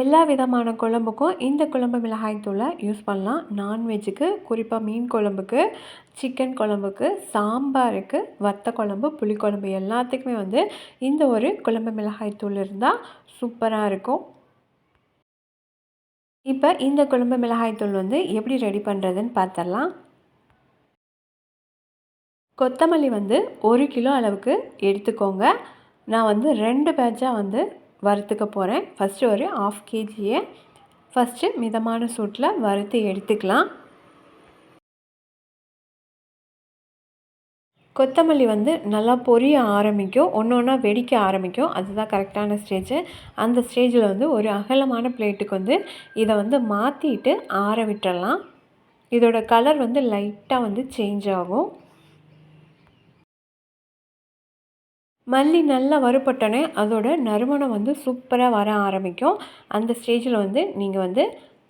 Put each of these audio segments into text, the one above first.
எல்லா விதமான குழம்புக்கும் இந்த குழம்பு மிளகாய் தூளை யூஸ் பண்ணலாம். நான்வெஜ்ஜுக்கு குறிப்பாக மீன் குழம்புக்கு சிக்கன் குழம்புக்கு சாம்பாருக்கு வத்த குழம்பு புளிக்குழம்பு எல்லாத்துக்குமே வந்து இந்த ஒரு குழம்பு மிளகாய் தூள் இருந்தால் சூப்பராக இருக்கும். இப்போ இந்த குழம்பு மிளகாய் தூள் வந்து எப்படி ரெடி பண்ணுறதுன்னு பார்த்துடலாம் கொத்தமல்லி வந்து ஒரு கிலோ அளவுக்கு எடுத்துக்கோங்க. நான் வந்து ரெண்டு பேட்சாக வந்து வறுத்துக்க போகிறேன் ஃபஸ்ட்டு ஒரு ஆஃப் கேஜியை ஃபஸ்ட்டு மிதமான சூட்டில் வறுத்து எடுத்துக்கலாம். கொத்தமல்லி வந்து நல்லா பொரிய ஆரம்பிக்கும். ஒன்று ஒன்றா வெடிக்க ஆரம்பிக்கும். அதுதான் கரெக்டான ஸ்டேஜு அந்த ஸ்டேஜில் வந்து ஒரு அகலமான பிளேட்டுக்கு வந்து இதை வந்து மாற்றிட்டு ஆற விட்டுறலாம். இதோட கலர் வந்து லைட்டாக வந்து சேஞ்ச் ஆகும். மல்லி நல்லா வறுபட்டோன்னே அதோட நறுமணம் வந்து சூப்பராக வர ஆரம்பிக்கும். அந்த ஸ்டேஜில் வந்து நீங்கள் வந்து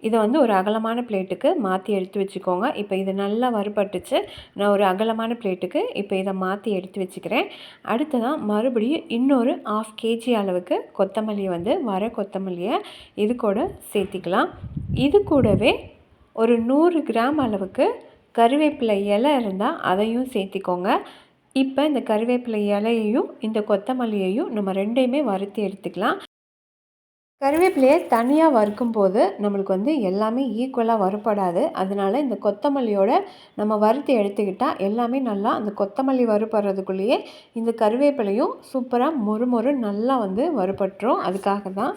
இதை வந்து ஒரு அகலமான பிளேட்டுக்கு மாற்றி எடுத்து வச்சுக்கோங்க. இப்போ இது நல்லா வறுபட்டுச்சு. நான் ஒரு அகலமான பிளேட்டுக்கு இப்போ இதை மாற்றி எடுத்து வச்சுக்கிறேன். அடுத்ததான் மறுபடியும் இன்னொரு ஆஃப் கேஜி அளவுக்கு கொத்தமல்லியை வந்து வர கொத்தமல்லியை இது கூட சேர்த்திக்கலாம். இது கூடவே ஒரு நூறு கிராம் அளவுக்கு கருவேப்பிலை இலை இருந்தால் அதையும் சேர்த்திக்கோங்க. இப்போ இந்த கருவேப்பிலை இலையையும் இந்த கொத்தமல்லியையும் நம்ம ரெண்டையுமே வறுத்து எடுத்துக்கலாம். கருவேப்பிலையை தனியாக வறுக்கும் போது நம்மளுக்கு வந்து எல்லாமே ஈக்குவலாக வறுப்படாது அதனால் இந்த கொத்தமல்லியோட நம்ம வறுத்து எடுத்துக்கிட்டால் எல்லாமே நல்லா அந்த கொத்தமல்லி வறுப்படுறதுக்குள்ளேயே இந்த கருவேப்பிலையும் சூப்பராக மொறு மொறு நல்லா வந்து வறுபட்டுரும். அதுக்காக தான்.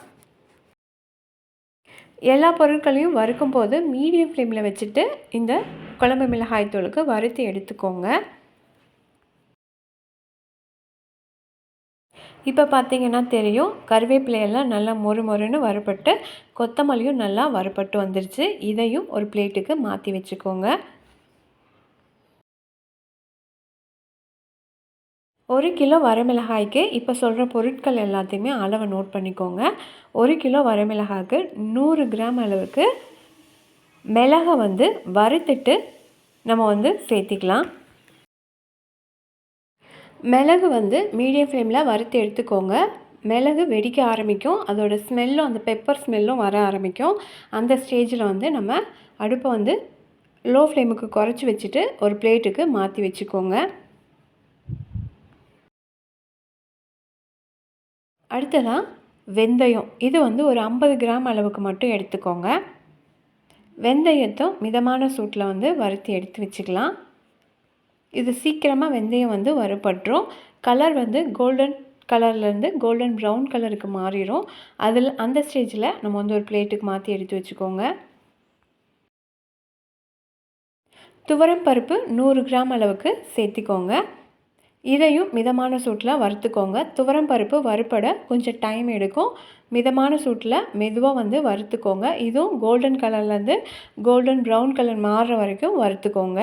எல்லா பொருட்களையும் வறுக்கும் போது மீடியம் ஃப்ளேமில் வச்சுட்டு இந்த குழம்பு மிளகாய் தூளுக்கு வறுத்து எடுத்துக்கோங்க. இப்போ பார்த்தீங்கன்னா தெரியும் கருவேப்பிலையெல்லாம் நல்லா மொறு மொறுன்னு வறுபட்டு கொத்தமல்லியும் நல்லா வறுபட்டு வந்துருச்சு. இதையும் ஒரு பிளேட்டுக்கு மாற்றி வச்சுக்கோங்க. ஒரு கிலோ வரமிளகாய்க்கு இப்போ சொல்கிற பொருட்கள் எல்லாத்தையுமே அளவை நோட் பண்ணிக்கோங்க. ஒரு கிலோ வரமிளகாய்க்கு நூறு கிராம் அளவுக்கு மிளகை வந்து வறுத்துட்டு நம்ம வந்து சேர்த்திக்கலாம். மிளகு வந்து மீடியம் ஃப்ளேமில் வறுத்து எடுத்துக்கோங்க. மிளகு வெடிக்க ஆரம்பிக்கும். அதோடய ஸ்மெல்லும் அந்த பெப்பர் ஸ்மெல்லும் வர ஆரம்பிக்கும். அந்த ஸ்டேஜில் வந்து நம்ம அடுப்பை வந்து லோ ஃப்ளேமுக்கு குறைச்சி வச்சுட்டு ஒரு பிளேட்டுக்கு மாற்றி வச்சுக்கோங்க. அடுத்ததாக வெந்தயம். இது வந்து ஒரு ஐம்பது கிராம் அளவுக்கு மட்டும் எடுத்துக்கோங்க. வெந்தயத்தும் மிதமான சூட்டில் வந்து வறுத்து எடுத்து வச்சுக்கலாம். இது சீக்கிரமாக வெந்தயம் வந்து வறுபட்டுரும். கலர் வந்து கோல்டன் கலர்லேருந்து கோல்டன் ப்ரௌன் கலருக்கு மாறிடும் அதில் அந்த ஸ்டேஜில் நம்ம வந்து ஒரு பிளேட்டுக்கு மாற்றி எடுத்து வச்சுக்கோங்க. துவரம் பருப்பு நூறு கிராம் அளவுக்கு சேர்த்திக்கோங்க. இதையும் மிதமான சூட்டில் வறுத்துக்கோங்க. துவரம் பருப்பு வறுப்பட கொஞ்சம் டைம் எடுக்கும். மிதமான சூட்டில் மெதுவாக வந்து வறுத்துக்கோங்க. இதுவும் கோல்டன் கலர்லேருந்து கோல்டன் ப்ரௌன் கலர் மாறுற வரைக்கும் வறுத்துக்கோங்க.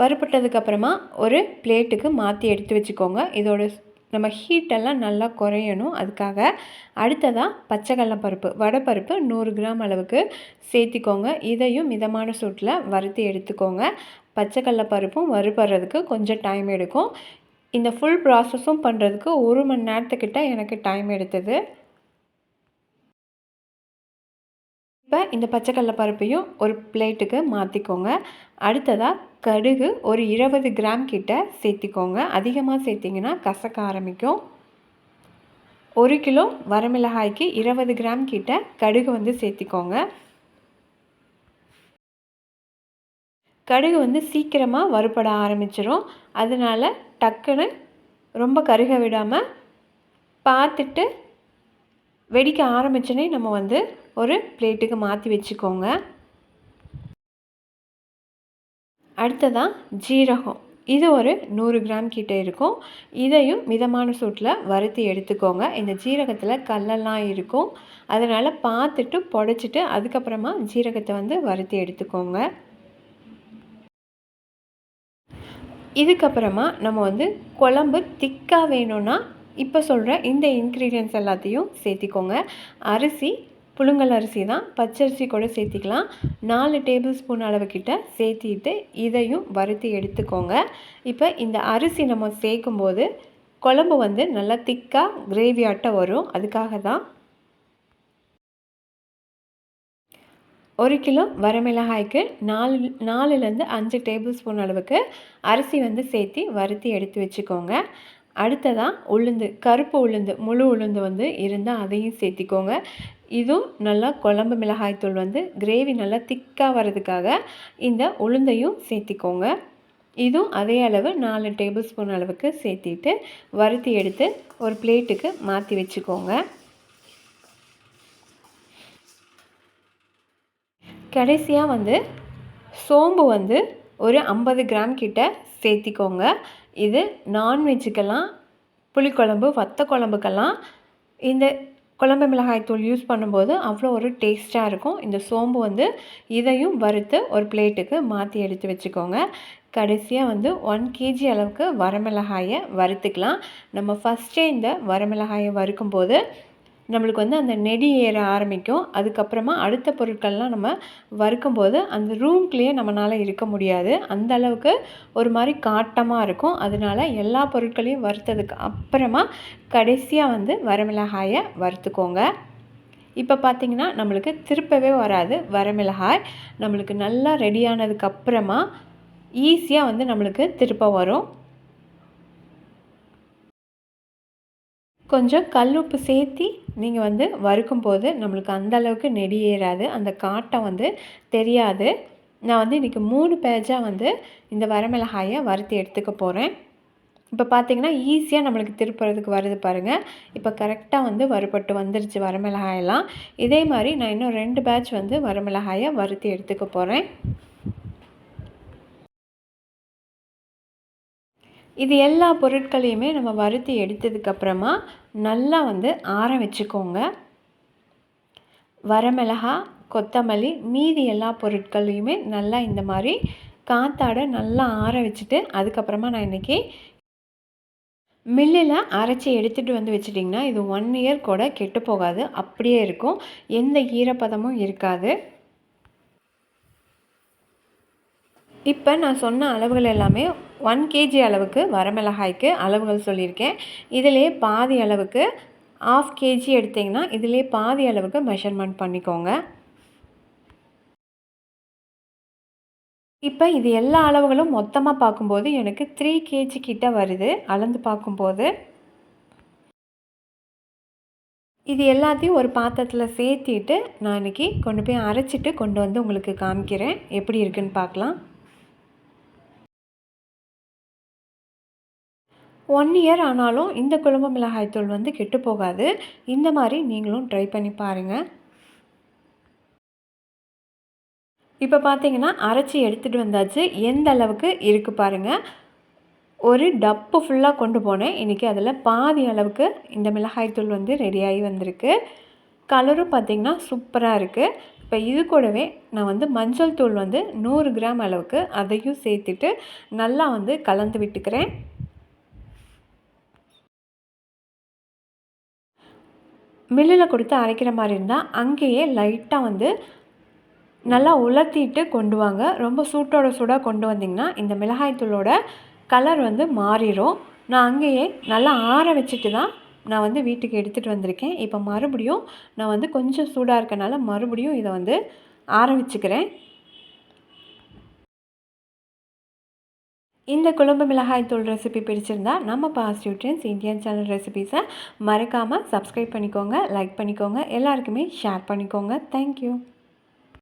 வறுபட்டதுக்கப்புறமா ஒரு பிளேட்டுக்கு மாற்றி எடுத்து வச்சுக்கோங்க. இதோட நம்ம ஹீட்டெல்லாம் நல்லா குறையணும். அதுக்காக அடுத்ததாக பச்சை பருப்பு வடைப்பருப்பு நூறு கிராம் அளவுக்கு சேர்த்திக்கோங்க. இதையும் மிதமான சூட்டில் வறுத்து எடுத்துக்கோங்க. பச்சை பருப்பும் வறுபடுறதுக்கு கொஞ்சம் டைம் எடுக்கும். இந்த ஃபுல் ப்ராசஸும் பண்ணுறதுக்கு ஒரு மணி நேரத்துக்கிட்ட எனக்கு டைம் எடுத்தது. இப்போ இந்த பச்சை பருப்பையும் ஒரு பிளேட்டுக்கு மாற்றிக்கோங்க அடுத்ததாக கடுகு ஒரு இருபது கிராம் கிட்ட சேர்த்திக்கோங்க. அதிகமாக சேர்த்திங்கன்னா கசக்க ஆரம்பிக்கும். ஒரு கிலோ வரமிளகாய்க்கு இருபது கிராம் கிட்ட கடுகு வந்து சேர்த்திக்கோங்க. கடுகு வந்து சீக்கிரமாக வறுபட ஆரம்பிச்சிடும் அதனால் டக்குன்னு ரொம்ப கருக விடாமல் பார்த்துட்டு வெடிக்க ஆரம்பிச்சோன்னே நம்ம வந்து ஒரு பிளேட்டுக்கு மாற்றி வச்சுக்கோங்க. அடுத்ததான் ஜீரகம். இது ஒரு நூறு கிராம் கிட்டே இருக்கும். இதையும் மிதமான சூட்டில் வறுத்து எடுத்துக்கோங்க. இந்த ஜீரகத்தில் கல்லெல்லாம் இருக்கும். அதனால் பார்த்துட்டு புடச்சிட்டு அதுக்கப்புறமா ஜீரகத்தை வந்து வறுத்து எடுத்துக்கோங்க. இதுக்கப்புறமா நம்ம வந்து குழம்பு திக்காக வேணும்னா இப்போ சொல்கிற இந்த இன்க்ரீடியன்ஸ் எல்லாத்தையும் சேர்த்திக்கோங்க. அரிசி புழுங்கல் அரிசி தான் பச்சரிசி கூட சேர்த்திக்கலாம். நாலு டேபிள் ஸ்பூன் அளவுக்கிட்ட சேர்த்திட்டு இதையும் வறுத்து எடுத்துக்கோங்க. இப்போ இந்த அரிசி நம்ம சேர்க்கும்போது குழம்பு வந்து நல்லா திக்காக கிரேவியாட்ட வரும். அதுக்காக தான் ஒரு கிலோ வரமிளகாய்க்கு நாலு நாலுலேருந்து அஞ்சு டேபிள் ஸ்பூன் அளவுக்கு அரிசி வந்து சேர்த்து வறுத்தி எடுத்து வச்சுக்கோங்க. அடுத்ததாக உளுந்து கருப்பு உளுந்து முழு உளுந்து வந்து இருந்தால் அதையும் சேர்த்திக்கோங்க. இதுவும் நல்லா குழம்பு மிளகாய்த்தூள் வந்து கிரேவி நல்லா திக்காக வர்றதுக்காக இந்த உளுந்தையும் சேர்த்திக்கோங்க. இதுவும் அதே அளவு நாலு டேபிள் ஸ்பூன் அளவுக்கு சேர்த்திட்டு வறுத்தி எடுத்து ஒரு பிளேட்டுக்கு மாற்றி வச்சுக்கோங்க. கடைசியாக வந்து சோம்பு வந்து ஒரு ஐம்பது கிராம் கிட்ட சேர்த்திக்கோங்க. இது நான்வெஜ்ஜுக்கெல்லாம் புளிக்குழம்பு வத்த குழம்புக்கெல்லாம் இந்த குழம்பு மிளகாய் தூள் யூஸ் பண்ணும்போது அவ்வளோ ஒரு டேஸ்ட்டாக இருக்கும். இந்த சோம்பு வந்து இதையும் வறுத்து ஒரு பிளேட்டுக்கு மாற்றி எடுத்து வச்சுக்கோங்க. கடைசியாக வந்து ஒன் கேஜி அளவுக்கு வரமிளகாயை வறுத்துக்கலாம். நம்ம ஃபஸ்ட்டே இந்த வரமிளகாயை வறுக்கும்போது நம்மளுக்கு வந்து அந்த நெடி ஏற ஆரம்பிக்கும். அதுக்கப்புறமா அடுத்த பொருட்கள்லாம் நம்ம வறுக்கும்போது அந்த ரூம்குள்ளேயே நம்மளால் இருக்க முடியாது. அந்த அளவுக்கு ஒரு மாதிரி காட்டமாக இருக்கும். அதனால் எல்லா பொருட்களையும் வறுத்ததுக்கு அப்புறமா கடைசியாக வந்து வரமிளகாயை வறுத்துக்கோங்க. இப்போ பார்த்திங்கன்னா நம்மளுக்கு திருப்பவே வராது வரமிளகாய். நம்மளுக்கு நல்லா ரெடியானதுக்கப்புறமா ஈஸியாக வந்து நம்மளுக்கு திருப்ப வரும். கொஞ்சம் கல் உப்பு சேர்த்தி நீங்கள் வந்து வறுக்கும்போது நம்மளுக்கு அந்த அளவுக்கு நெடி ஏறாது. அந்த காட்டம் வந்து தெரியாது. நான் வந்து இன்றைக்கி மூணு பேஜாக வந்து இந்த வரமிளகாயை வறுத்து எடுத்துக்க போகிறேன் இப்போ பார்த்தீங்கன்னா ஈஸியாக நம்மளுக்கு திருப்புறதுக்கு வருது பாருங்கள் இப்போ கரெக்டாக வந்து வறுபட்டு வந்துருச்சு வரமிளகாயெல்லாம். இதே மாதிரி நான் இன்னும் ரெண்டு பேட்ச் வந்து வரமிளகாயை வறுத்து எடுத்துக்க போகிறேன் இது எல்லா பொருட்களையுமே நம்ம வறுத்து எடுத்ததுக்கப்புறமா நல்லா வந்து ஆற வச்சுக்கோங்க. வரமிளகா கொத்தமல்லி மீதி எல்லா பொருட்களையுமே நல்லா இந்த மாதிரி காத்தாட நல்லா ஆற வச்சுட்டு அதுக்கப்புறமா நான் இன்றைக்கி மில்லில் அரைச்சி எடுத்துகிட்டு வந்து வச்சிட்டிங்கன்னா இது ஒன் இயர் கூட கெட்டு போகாது. அப்படியே இருக்கும். எந்த ஈரப்பதமும் இருக்காது. இப்போ நான் சொன்ன அளவுகள் எல்லாமே ஒன் கேஜி அளவுக்கு வரமிளகாய்க்கு அளவுகள் சொல்லியிருக்கேன். இதிலே பாதி அளவுக்கு ஆஃப் கேஜி எடுத்திங்கன்னா இதிலே பாதி அளவுக்கு மெஷர்மெண்ட் பண்ணிக்கோங்க. இப்போ இது எல்லா அளவுகளும் மொத்தமாக பார்க்கும்போது எனக்கு த்ரீ கேஜி கிட்ட வருது அளந்து பார்க்கும்போது. இது எல்லாத்தையும் ஒரு பாத்திரத்தில் சேர்த்திட்டு நான் இன்றைக்கி கொண்டு போய் அரைச்சிட்டு கொண்டு வந்து உங்களுக்கு காமிக்கிறேன். எப்படி இருக்குன்னு பார்க்கலாம். ஒன் இயர் ஆனாலும் இந்த குழம்பு மிளகாய்த்தூள் வந்து கெட்டு போகாது. இந்த மாதிரி நீங்களும் ட்ரை பண்ணி பாருங்கள் இப்போ பார்த்தீங்கன்னா அரைச்சி எடுத்துகிட்டு வந்தாச்சு. எந்த அளவுக்கு இருக்குது பாருங்கள் ஒரு டப்பு ஃபுல்லாக கொண்டு போனேன். இன்றைக்கி அதில் பாதி அளவுக்கு இந்த மிளகாய்த்தூள் வந்து ரெடியாகி வந்திருக்கு. கலரும் பார்த்திங்கன்னா சூப்பராக இருக்குது இப்போ இது கூடவே நான் வந்து மஞ்சள் தூள் வந்து நூறு கிராம் அளவுக்கு அதையும் சேர்த்துட்டு நல்லா வந்து கலந்து விட்டுக்கிறேன். மில்லில் கொடுத்து அரைக்கிற மாதிரி இருந்தால் அங்கேயே லைட்டாக வந்து நல்லா உலர்த்திட்டு கொண்டு வாங்க. ரொம்ப சூட்டோட சூடாக கொண்டு வந்திங்கன்னா இந்த மிளகாய்த்தூளோட கலர் வந்து மாறிடும் நான் அங்கேயே நல்லா ஆற வச்சுட்டு தான் நான் வந்து வீட்டுக்கு எடுத்துகிட்டு வந்திருக்கேன். இப்போ மறுபடியும் நான் வந்து கொஞ்சம் சூடாக இருக்கனால மறுபடியும் இதை வந்து ஆற வச்சுக்கிறேன். இந்த குழம்பு மிளகாய் தூள் ரெசிபி பிடிச்சிருந்தா நம்ம பாசிட்டிவ் ட்ரெண்ட்ஸ் இந்தியன் சேனல் ரெசிபீஸை மறக்காமல் சப்ஸ்கிரைப் பண்ணிக்கோங்க லைக் பண்ணிக்கோங்க எல்லாருக்குமே ஷேர் பண்ணிக்கோங்க. தேங்க்யூ